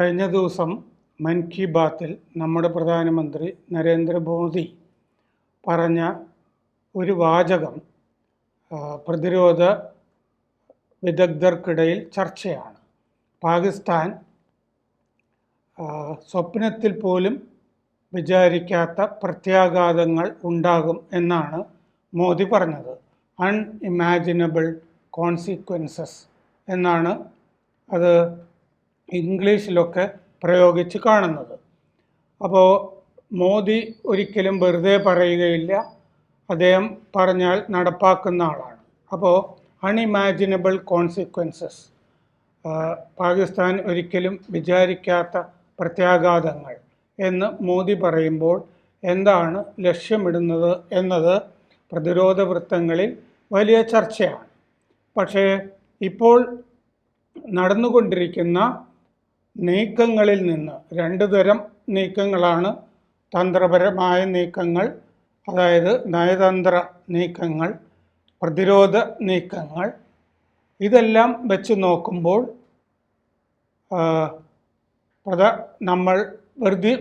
കഴിഞ്ഞ ദിവസം മൻ കി ബാത്തിൽ നമ്മുടെ പ്രധാനമന്ത്രി നരേന്ദ്രമോദി പറഞ്ഞ ഒരു വാചകം പ്രതിരോധ വിദഗ്ധർക്കിടയിൽ ചർച്ചയാണ്. പാകിസ്ഥാൻ സ്വപ്നത്തിൽ പോലും വിചാരിക്കാത്ത പ്രത്യാഘാതങ്ങൾ ഉണ്ടാകും എന്നാണ് മോദി പറഞ്ഞത്. അൺഇമാജിനബിൾ കോൺസിക്വൻസസ് എന്നാണ് അത് ഇംഗ്ലീഷിലൊക്കെ പ്രയോഗിച്ച് കാണുന്നത്. അപ്പോൾ മോദി ഒരിക്കലും വെറുതെ പറയുകയില്ല. അദ്ദേഹം പറഞ്ഞാൽ നടപ്പാക്കുന്ന ആളാണ്. അപ്പോൾ അൺഇമാജിനബിൾ കോൺസിക്വൻസസ് പാകിസ്ഥാൻ ഒരിക്കലും വിചാരിക്കാത്ത പ്രത്യാഘാതങ്ങൾ എന്ന് മോദി പറയുമ്പോൾ എന്താണ് ലക്ഷ്യമിടുന്നത് എന്നത് പ്രതിരോധ വൃത്തങ്ങളിൽ വലിയ ചർച്ചയാണ്. പക്ഷേ ഇപ്പോൾ നടന്നുകൊണ്ടിരിക്കുന്ന നീക്കങ്ങളിൽ നിന്ന് രണ്ട് തരം നീക്കങ്ങളാണ് തന്ത്രപരമായ നീക്കങ്ങൾ അതായത് നയതന്ത്ര നീക്കങ്ങൾ പ്രതിരോധ നീക്കങ്ങൾ. ഇതെല്ലാം വെച്ച് നോക്കുമ്പോൾ പ്രധ നമ്മൾ വെറുതെ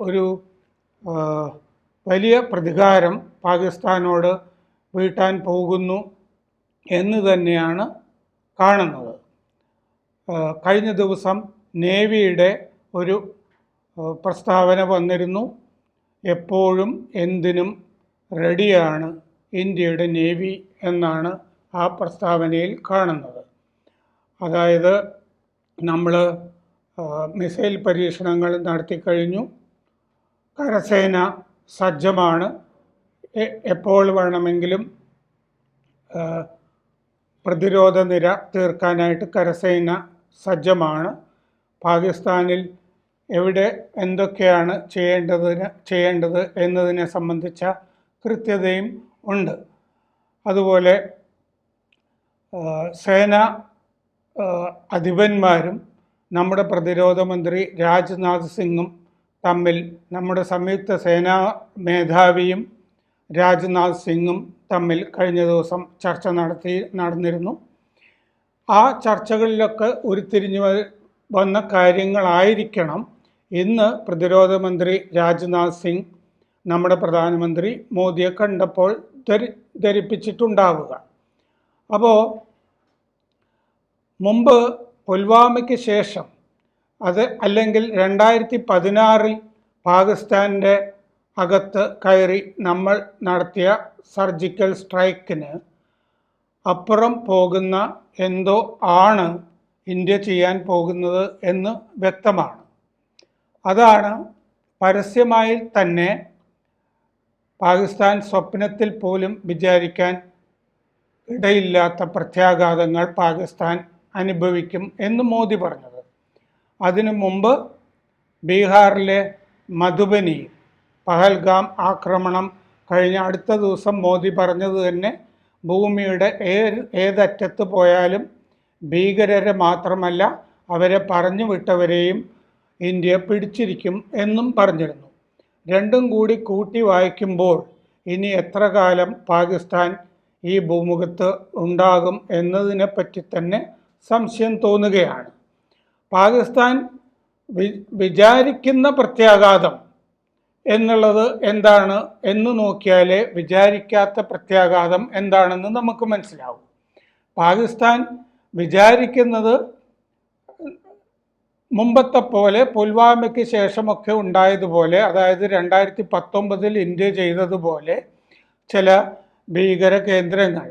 ഒരു വലിയ പ്രതികാരം പാകിസ്ഥാനോട് വീട്ടാൻ പോകുന്നു എന്ന് തന്നെയാണ് കാണുന്നത്. കഴിഞ്ഞ ദിവസം നേവിയുടെ ഒരു പ്രസ്താവന വന്നിരുന്നു. എപ്പോഴും എന്തിനും റെഡിയാണ് ഇന്ത്യയുടെ നേവി എന്നാണ് ആ പ്രസ്താവനയിൽ കാണുന്നത്. അതായത് നമ്മൾ മിസൈൽ പരീക്ഷണങ്ങൾ നടത്തിക്കഴിഞ്ഞു കരസേന സജ്ജമാണ്. എപ്പോൾ വേണമെങ്കിലും പ്രതിരോധ നിര തീർക്കാനായിട്ട് കരസേന സജ്ജമാണ്. പാകിസ്ഥാനിൽ എവിടെ എന്തൊക്കെയാണ് ചെയ്യേണ്ടതിന് ചെയ്യേണ്ടത് എന്നതിനെ സംബന്ധിച്ച കൃത്യതയും ഉണ്ട്. അതുപോലെ സേന അധിപന്മാരും നമ്മുടെ പ്രതിരോധ മന്ത്രി രാജ്നാഥ് സിംഗും തമ്മിൽ നമ്മുടെ സംയുക്ത സേനാ മേധാവിയും രാജ്നാഥ് സിംഗും തമ്മിൽ കഴിഞ്ഞ ദിവസം ചർച്ച നടത്തി നടന്നിരുന്നു. ആ ചർച്ചകളിലൊക്കെ ഉരുത്തിരിഞ്ഞു വന്ന കാര്യങ്ങളായിരിക്കണം ഇന്ന് പ്രതിരോധ മന്ത്രി രാജ്നാഥ് സിംഗ് നമ്മുടെ പ്രധാനമന്ത്രി മോദിയെ കണ്ടപ്പോൾ ധരി ധരിപ്പിച്ചിട്ടുണ്ടാവുക. അപ്പോൾ മുമ്പ് പുൽവാമയ്ക്ക് ശേഷം അത് അല്ലെങ്കിൽ രണ്ടായിരത്തി പതിനാറിൽ പാകിസ്ഥാന്റെ അകത്ത് കയറി നമ്മൾ നടത്തിയ സർജിക്കൽ സ്ട്രൈക്കിന് അപ്പുറം പോകുന്ന എന്തോ ആണ് ഇന്ത്യ ചെയ്യാൻ പോകുന്നത് എന്ന് വ്യക്തമാണ്. അതാണ് പരസ്യമായി തന്നെ പാകിസ്ഥാൻ സ്വപ്നത്തിൽ പോലും വിചാരിക്കാൻ ഇടയില്ലാത്ത പ്രത്യാഘാതങ്ങൾ പാകിസ്ഥാൻ അനുഭവിക്കും എന്ന് മോദി പറഞ്ഞത്. അതിനു മുമ്പ് ബീഹാറിലെ മധുബനി പഹൽഗാം ആക്രമണം കഴിഞ്ഞ അടുത്ത ദിവസം മോദി പറഞ്ഞത് തന്നെ ഭൂമിയുടെ ഏത് ഏതറ്റത്ത് പോയാലും ഭീകരരെ മാത്രമല്ല അവരെ പറഞ്ഞു വിട്ടവരെയും ഇന്ത്യ പിടിച്ചിരിക്കും എന്നും പറഞ്ഞിരുന്നു. രണ്ടും കൂടി കൂട്ടി വായിക്കുമ്പോൾ ഇനി എത്ര കാലം പാകിസ്ഥാൻ ഈ ഭൂമുഖത്ത് ഉണ്ടാകും എന്നതിനെപ്പറ്റി തന്നെ സംശയം തോന്നുകയാണ്. പാകിസ്ഥാൻ വി വിചാരിക്കുന്ന പ്രത്യാഘാതം എന്നുള്ളത് എന്താണ് എന്ന് നോക്കിയാലേ വിചാരിക്കാത്ത പ്രത്യാഘാതം എന്താണെന്ന് നമുക്ക് മനസ്സിലാവും. പാകിസ്ഥാൻ വിചാരിക്കുന്നത് മുമ്പത്തെ പോലെ പുൽവാമയ്ക്ക് ശേഷമൊക്കെ ഉണ്ടായതുപോലെ അതായത് രണ്ടായിരത്തി പത്തൊമ്പതിൽ ഇന്ത്യ ചെയ്തതുപോലെ ചില ഭീകര കേന്ദ്രങ്ങൾ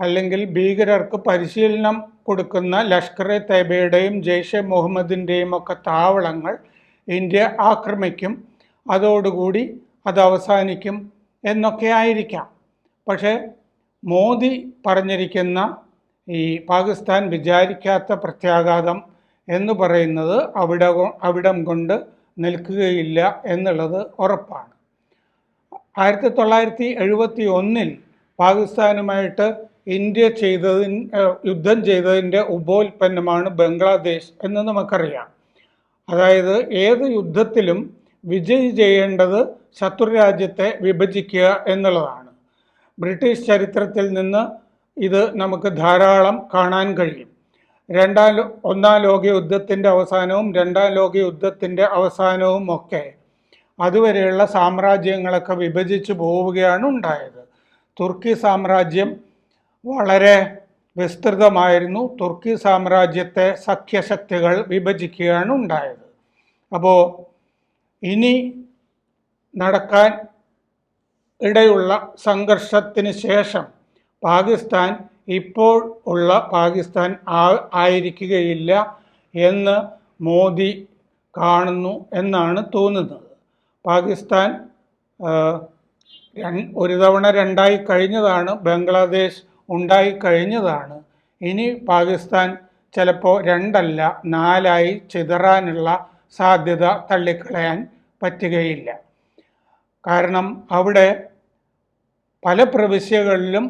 അല്ലെങ്കിൽ ഭീകരർക്ക് പരിശീലനം കൊടുക്കുന്ന ലഷ്കർ എ തൈബയുടെയും ജെയ്ഷെ മുഹമ്മദിന്റെയും ഒക്കെ താവളങ്ങൾ ഇന്ത്യ ആക്രമിക്കും അതോടുകൂടി അത് അവസാനിക്കും എന്നൊക്കെ ആയിരിക്കാം. പക്ഷേ മോദി പറഞ്ഞിരിക്കുന്ന ഈ പാകിസ്ഥാൻ വിചാരിക്കാത്ത പ്രത്യാഘാതം എന്ന് പറയുന്നത് അവിടെ അവിടം കൊണ്ട് നിൽക്കുകയില്ല എന്നുള്ളത് ഉറപ്പാണ്. ആയിരത്തി തൊള്ളായിരത്തി എഴുപത്തി ഒന്നിൽ പാകിസ്ഥാനുമായിട്ട് ഇന്ത്യ ചെയ്തതിന് യുദ്ധം ചെയ്തതിന്റെ ഉപോൽപ്പന്നമാണ് ബംഗ്ലാദേശ് എന്ന് നമുക്കറിയാം. അതായത് ഏത് യുദ്ധത്തിലും വിജയി ചെയ്യേണ്ടത് ശത്രുരാജ്യത്തെ വിഭജിക്കുക എന്നുള്ളതാണ്. ബ്രിട്ടീഷ് ചരിത്രത്തിൽ നിന്ന് ഇത് നമുക്ക് ധാരാളം കാണാൻ കഴിയും. രണ്ടാം ഒന്നാം ലോക യുദ്ധത്തിന്റെ അവസാനവും രണ്ടാം ലോക യുദ്ധത്തിന്റെ അവസാനവും ഒക്കെ അതുവരെയുള്ള സാമ്രാജ്യങ്ങളൊക്കെ വിഭജിച്ചു പോവുകയാണ് ഉണ്ടായത്. തുർക്കി സാമ്രാജ്യം വളരെ വിസ്തൃതമായിരുന്നു. തുർക്കി സാമ്രാജ്യത്തെ സഖ്യശക്തികൾ വിഭജിക്കുകയാണ് ഉണ്ടായത്. അപ്പോൾ ഇനി നടക്കാൻ ഇടയുള്ള സംഘർഷത്തിന് ശേഷം പാകിസ്ഥാൻ ഇപ്പോൾ ഉള്ള പാകിസ്ഥാൻ ആയിരിക്കുകയില്ല എന്ന് മോദി കാണുന്നു എന്നാണ് തോന്നുന്നത്. പാകിസ്ഥാൻ ഒരു തവണ രണ്ടായി കഴിഞ്ഞതാണ് ബംഗ്ലാദേശ് ഉണ്ടായി കഴിഞ്ഞതാണ്. ഇനി പാകിസ്ഥാൻ ചിലപ്പോൾ രണ്ടല്ല നാലായി ചിതറാനുള്ള സാധ്യത തള്ളിക്കളയാൻ പറ്റുകയില്ല. കാരണം അവിടെ പല പ്രവിശ്യകളിലും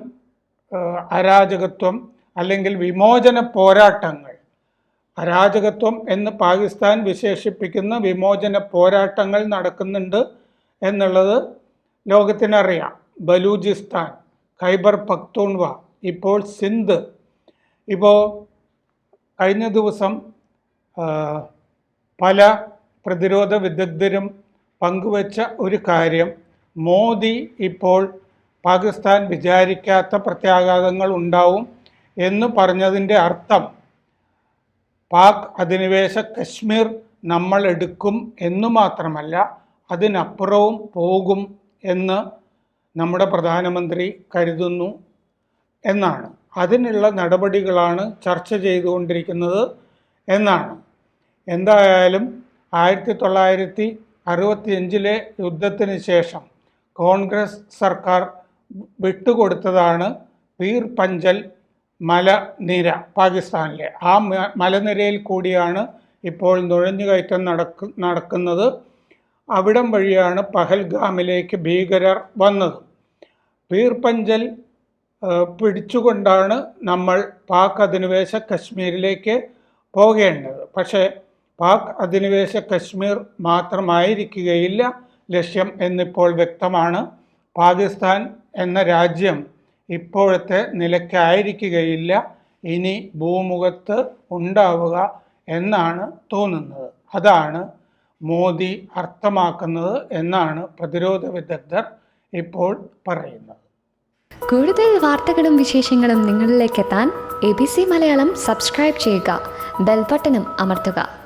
അരാജകത്വം അല്ലെങ്കിൽ വിമോചന പോരാട്ടങ്ങൾ. അരാജകത്വം എന്ന് പാകിസ്ഥാൻ വിശേഷിപ്പിക്കുന്ന വിമോചന പോരാട്ടങ്ങൾ നടക്കുന്നുണ്ട് എന്നുള്ളത് ലോകത്തിനറിയാം. ബലൂചിസ്ഥാൻ ഖൈബർ പക്തൂൺവ ഇപ്പോൾ സിന്ധ്. ഇപ്പോൾ കഴിഞ്ഞ ദിവസം പല പ്രതിരോധ വിദഗ്ധരും പങ്കുവച്ച ഒരു കാര്യം മോദി ഇപ്പോൾ പാകിസ്ഥാൻ വിചാരിക്കാത്ത പ്രത്യാഘാതങ്ങൾ ഉണ്ടാവും എന്ന് പറഞ്ഞതിന്റെ അർത്ഥം പാക് അധിനിവേശ കശ്മീർ നമ്മൾ എടുക്കും എന്നു മാത്രമല്ല അതിനപ്പുറവും പോകും എന്ന് നമ്മുടെ പ്രധാനമന്ത്രി കരുതുന്നു എന്നാണ്. അതിനുള്ള നടപടികളാണ് ചർച്ച ചെയ്തുകൊണ്ടിരിക്കുന്നത് എന്നാണ്. എന്തായാലും ആയിരത്തി തൊള്ളായിരത്തി അറുപത്തിയഞ്ചിലെ യുദ്ധത്തിന് ശേഷം കോൺഗ്രസ് സർക്കാർ വിട്ടുകൊടുത്തതാണ് പീർ പഞ്ചൽ മലനിര പാകിസ്ഥാനിലെ. ആ മലനിരയിൽ കൂടിയാണ് ഇപ്പോൾ നുഴഞ്ഞുകയറ്റം നടക്കു നടക്കുന്നത്. അവിടം വഴിയാണ് പഹൽഗാമിലേക്ക് ഭീകരർ വന്നത്. പീർ പഞ്ചൽ പിടിച്ചുകൊണ്ടാണ് നമ്മൾ പാക് അധിനിവേശ കശ്മീരിലേക്ക് പോകേണ്ടത്. പക്ഷേ പാക് അധിനിവേശ കശ്മീർ മാത്രമായിരിക്കുകയില്ല ലക്ഷ്യം എന്നിപ്പോൾ വ്യക്തമാണ്. പാകിസ്ഥാൻ എന്ന രാജ്യം ഇപ്പോഴത്തെ നിലയ്ക്കായിരിക്കുകയില്ല. ഇനി ഭൂമുഖത്ത് ഉണ്ടാവുക എന്നാണ് തോന്നുന്നത്. അതാണ് മോദി അർത്ഥമാക്കുന്നത് എന്നാണ് പ്രതിരോധ വിദഗ്ധർ ഇപ്പോൾ പറയുന്നത്. കൂടുതൽ വാർത്തകളും വിശേഷങ്ങളും നിങ്ങളിലേക്ക് എത്താൻ A B C Malayalam subscribe ചെയ്യുക. ബെൽബട്ടനും അമർത്തുക.